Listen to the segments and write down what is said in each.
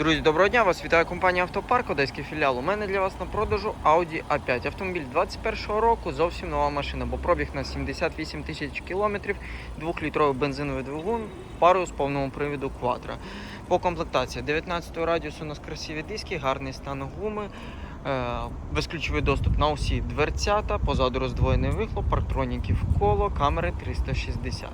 Друзі, доброго дня! Вас вітає компанія Автопарк, Одеський філіал. У мене для вас на продажу Audi A5. Автомобіль 21-го року, зовсім нова машина, бо пробіг на 78 тисяч кілометрів, 2-літровий бензиновий двигун, парою з повному привіду Quattro. По комплектації 19-го радіусу у нас красиві диски, гарний стан гуми, е, безключовий доступ на усі дверцята, позаду роздвоєний вихлоп, парктроніків коло, камери 360.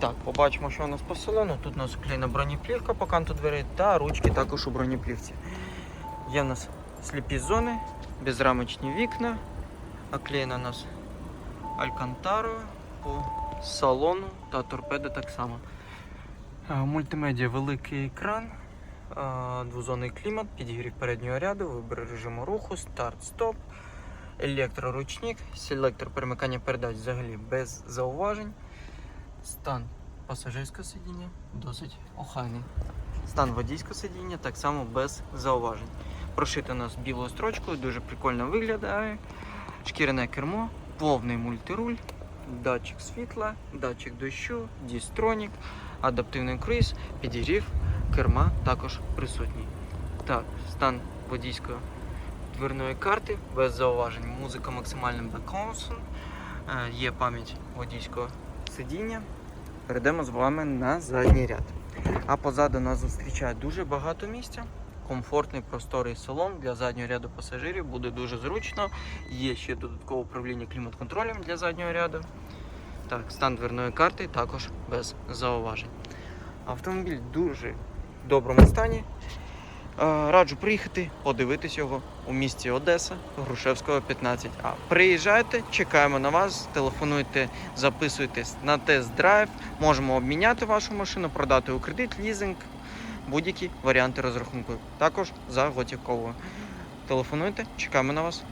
Так, побачимо, що у нас по салону. Тут у нас клейна бронеплівка по канту дверей та ручки також у бронеплівці. Є в нас сліпі зони, безрамочні вікна, оклеєна у нас алькантарою по салону та торпеда так само. Е, Мультимедіа великий екран, е, двозонний клімат, підігрів переднього ряду, вибір режиму руху, старт, стоп, електроручник, селектор перемикання передач взагалі без зауважень. Стан пасажирського сидіння досить охайний. Стан водійського сидіння так само без зауважень. Прошито у нас білою строчкою, дуже прикольно виглядає. Шкіряне кермо, повний мультируль, датчик світла, датчик дощу, дістронік, адаптивний круїз, підігрів, керма також присутній. Так, стан водійської дверної карти без зауважень. Музика максимальним беконсом. Є пам'ять водійського сидіння. Перейдемо з вами на задній ряд. А позаду нас зустрічає дуже багато місця. Комфортний просторий салон для заднього ряду пасажирів буде дуже зручно. Є ще додаткове управління клімат-контролем для заднього ряду. Так, стан дверної карти також без зауважень. Автомобіль в дуже доброму стані. Е, Раджу приїхати, подивитись його у місті Одеса, Грушевського 15А. Приїжджайте, чекаємо на вас, телефонуйте, записуйтесь на тест-драйв. Можемо обміняти вашу машину, продати у кредит, лізинг, будь-які варіанти розрахунку. Також за готівковою. Телефонуйте, чекаємо на вас.